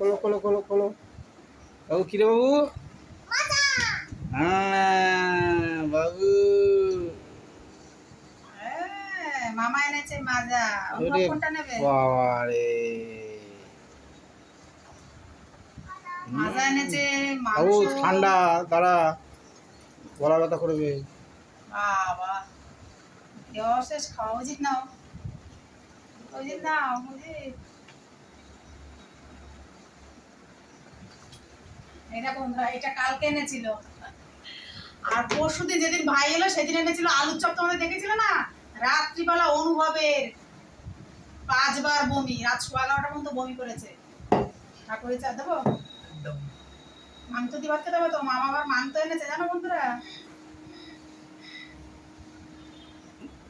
খোলো খোলো খোলো খোলো। বাবু কিরে বাবু? হ্যাঁ বাবু। মামা এনেছে মাজা। কোনটা নেবে? বাবা রে মাজা এনেছে বাবু ঠান্ডা দাঁড়া। গলা ব্যথা করবে। বাবা দেওয়া শেষ খাওয়া উচিত নাও। উচিত নাও উচিত এটা বন্ধুরা এটা কালকে এনেছিল। আর পরশু দিন যেদিন ভাই এলো সেদিন এনেছিল আলুর চপ তোমাদের দেখেছিল না? রাত্রিবেলা অনুভবের পাঁচবার বমি রাত সোয়া এগারোটা পর্যন্ত বমি করেছে। ঠাকুরের চা দেবো? মাংস দিয়ে ভাত খেতে হবে তো মামা আবার মাংস এনেছে জানো বন্ধুরা?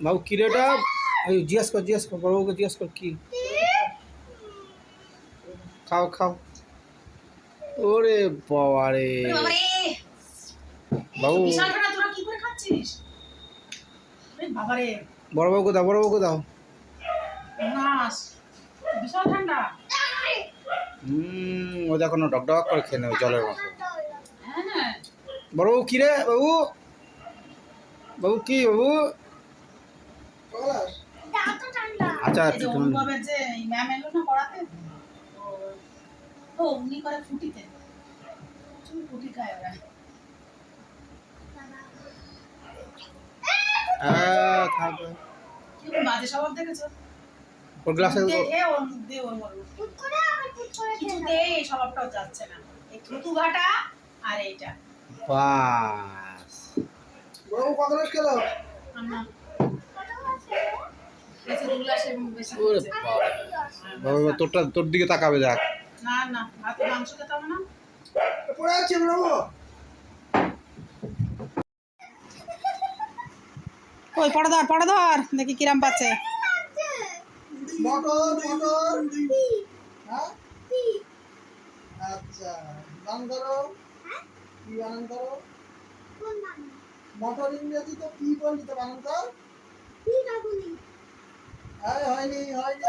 বাবু জিজ্ঞেস কর জিজ্ঞেস কর জিজ্ঞেস কর কি? খাও খাও। ওরে বাবা ওরে বাবারে! বাবু। বিশাল ঠান্ডা, তোরা কি করে খাচ্ছিস? ওরে বাবারে, বড়বাবুকে দাও বড়বাবুকে দাও নাশ। বিশাল ঠান্ডা। হুম ও দেখো না ডক ডক করে খেয়ে নেবে জলের মতো। হ্যাঁ, বড়বাবু কি রে বাবু? বাবু কি বাবু? আচ্ছা ম্যাম এলো না পড়াতে, ও উনি করে ফুটিতে। প্রচুর ফুটি খায় ওরা। হ্যাঁ থাক কীরকম বাজে স্বভাব দেখেছ? ওর গ্লাসে দেখে ওর মুখ দিয়ে ওর হচ্ছে। এই স্বভাবটাও যাচ্ছে না। এই থুতু ঘাটা আর এইটা। বাস বাবু কত রস খেলো আমার এবার তোরটা তোর দিকে তাকাবে দেখ না না ভাতে মাংস খেতে হবে না। পড়ে যাচ্ছে বাবু। ওই পড়া ধর পড়া ধর দেখি কিরাম পাচ্ছে। মটর মটর। হ্যাঁ? আচ্ছা বানান করো কি বানান করো মটর ইংরেজি তো কি বললি তো বানান কর হয়নি হয়নি।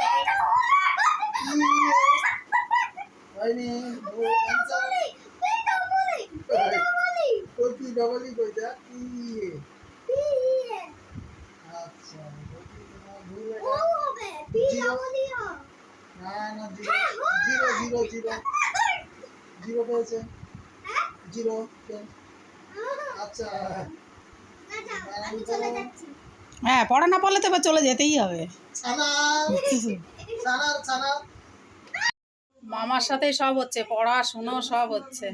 Zero zero zero zero zero পেয়েছে। জিরো আচ্ছা। হ্যাঁ পড়া না পড়লে তো এবার চলে যেতেই হবে। ছানার ছানার। মামার সাথেই সব হচ্ছে পড়াশুনো সব হচ্ছে।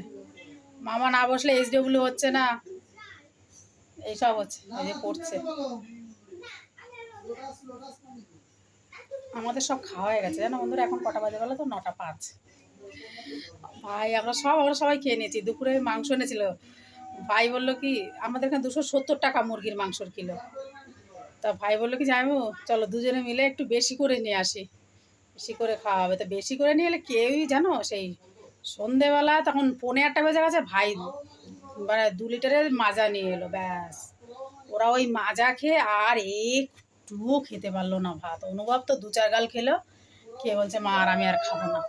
মামা না বসলে এইচ ডব্লিউ হচ্ছে না। এইসব হচ্ছে, এই যে পড়ছে। আমাদের সব খাওয়া হয়ে গেছে। জানো বন্ধুরা, এখন কটা বাজে বলো তো? নটা পাঁচ। ভাই, আমরা সব, আমরা সবাই খেয়ে নিয়েছি। দুপুরে মাংস এনেছিল। ভাই বলল কি, আমাদের এখানে দুশো সত্তর টাকা মুরগির মাংসর কিলো। তা ভাই বলল কি জানো চলো দুজনে মিলে একটু বেশি করে নিয়ে আসি। বেশি করে খাওয়া হবে তো বেশি করে নিয়ে এলে কেউই জানো সেই সন্ধেবেলা তখন পৌনে আটটা বেজে গেছে, ভাই মানে দু লিটারের মাজা নিয়ে এলো, ব্যাস। ওরা ওই মাজা খেয়ে আর একটুও খেতে পারল না ভাত। অনুভব তো দু চার গাল খেলো, খেয়ে বলছে, মা, আর আমি আর খাব না।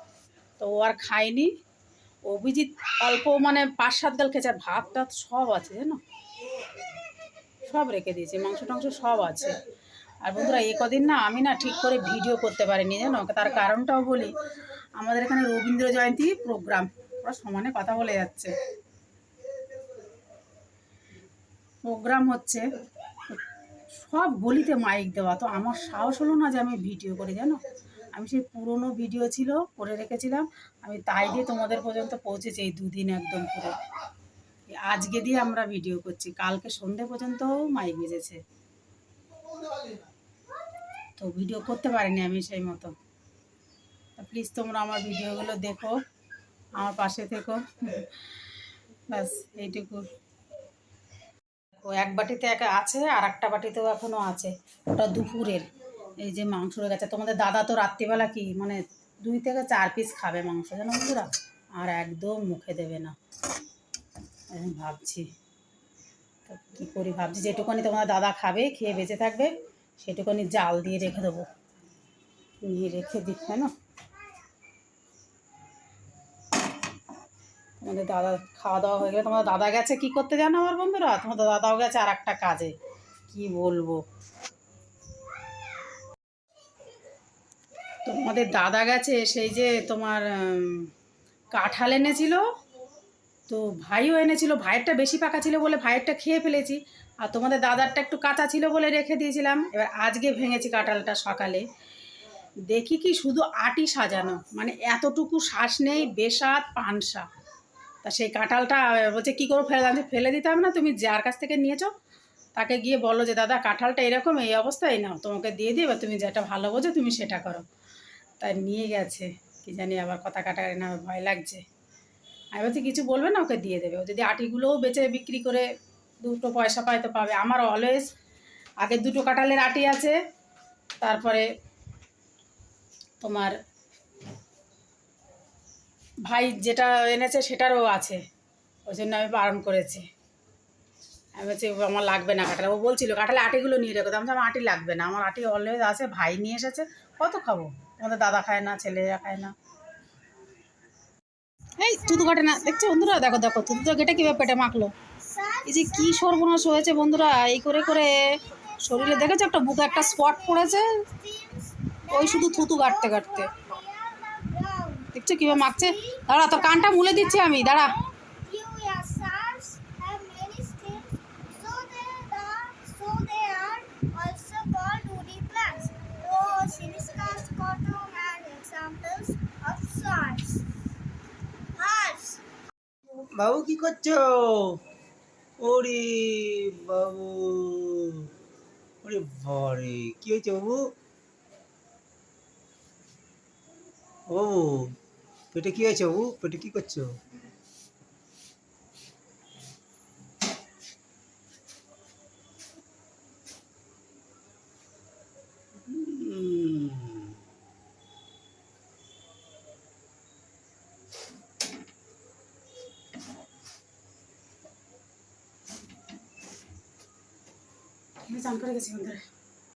তো ও আর খায়নি। অভিজিৎ অল্প মানে পাঁচ সাত গাল খেয়েছে, আর ভাত টাত সব আছে, জানো? সব রেখে দিয়েছে, মাংস টাংস সব আছে। আর বন্ধুরা, এ কদিন না আমি না ঠিক করে ভিডিও করতে পারিনি জানো, তার কারণটাও বলি। আমাদের এখানে রবীন্দ্র জয়ন্তী প্রোগ্রাম ওরা সমানে কথা বলে যাচ্ছে। প্রোগ্রাম হচ্ছে, সব গলিতে মাইক দেওয়া, তো আমার সাহস হলো না যে আমি ভিডিও করি জানো। আমি সেই পুরনো ভিডিও ছিল, করে রেখেছিলাম, আমি তাই দিয়ে তোমাদের পর্যন্ত পৌঁছেছি এই দুদিন একদম পুরো। আজকে দিয়ে আমরা ভিডিও করছি, কালকে সন্ধে পর্যন্ত মাইক বেজেছে। তো ভিডিও করতে পারিনি আমি সেই মতো। প্লিজ তোমরা আমার ভিডিওগুলো দেখো, আমার পাশে থেকো। ব্যাস, এইটুকু। এক বাটিতে এক আছে, আর একটা বাটিতেও এখনও আছে। ওটা দুপুরের। এই যে মাংস রয়ে গেছে। তোমাদের দাদা তো রাত্রিবেলা কি মানে দুই থেকে চার পিস খাবে মাংস, জানো বন্ধুরা? আর একদম মুখে দেবে না। ভাবছি কী করি ভাবছি, যেটুকুনি তোমার দাদা খাবে, খেয়ে বেঁচে থাকবে সেটুকুনি জাল দিয়ে রেখে দেবো। নিয়ে রেখে দিই কেন না? তোমাদের দাদা, খাওয়া দাওয়া হয়ে গেলে তোমাদের দাদা গেছে কি করতে জানো আমার বন্ধুরা? তোমাদের দাদাও গেছে আর একটা কাজে। কি বলব? তোমাদের দাদা গেছে, সেই যে তোমার কাঁঠাল এনেছিল তো ভাইও এনেছিল, ভাইয়েরটা বেশি পাকা ছিল বলে ভাইয়েরটা খেয়ে ফেলেছি। আর তোমাদের দাদারটা একটু কাঁচা ছিল বলে রেখে দিয়েছিলাম। এবার আজকে ভেঙেছি কাঁঠালটা সকালে। দেখি কি শুধু আটি সাজানো মানে এতটুকু শ্বাস নেই, বেসাত, পানসা। তা সেই কাঁঠালটা বলছে, কী করে ফেলে আমি ফেলে দিতাম না, তুমি যার কাছ থেকে নিয়েছো, তাকে গিয়ে বলো যে, দাদা, কাঁঠালটা এরকম, এই অবস্থায় নাও, তোমাকে দিয়ে এবার তুমি যেটা ভালো বোঝো, তুমি সেটা করো। তাই নিয়ে গেছে, কি জানি আবার কথা কাটাকাটি না, ভয় লাগছে। আমি বলছি, কিছু বলবে না, ওকে দিয়ে দেবে। ও যদি আটিগুলোও বেচে বিক্রি করে দুটো পয়সা পায় তো পাবে। আমার অলওয়েজ আগে দুটো কাঁঠালের আটি আছে, তারপরে তোমার ভাই যেটা এনেছে সেটারও আছে, ওই জন্য আমি বারণ করেছি। আমি বলছি আমার লাগবে না কাঁঠাল। ও বলছিল কাঁঠালে আটিগুলো নিয়ে রেখো। আমি আমার আটি লাগবে না, আমার আটি অলওয়েজ আছে, ভাই নিয়ে এসেছে, কত খাব? আমাদের দাদা খায় না, ছেলেরা খায় না। এই তুতু কাটে না। দেখছ বন্ধুরা? দেখো দেখো তুতু তো কেটে কীভাবে পেটে মাখলো? এই যে কী সর্বনাশ হয়েছে বন্ধুরা? এই করে করে শরীরে দেখেছ একটা বুকে একটা স্পট পড়েছে? ওই শুধু থুতু কাটতে কাটতে। দেখছ কীভাবে মাখছে? দাঁড়া, তোর কানটা মুলে দিচ্ছি আমি, দাঁড়া। বাবু কি করছ? ওরে বাবু, ওরে বারে কি হয়েছে বাবু? বাবু, পেটে কি হয়েছে বাবু? পেটে কি করছ? চান করে গেছি বন্ধুরা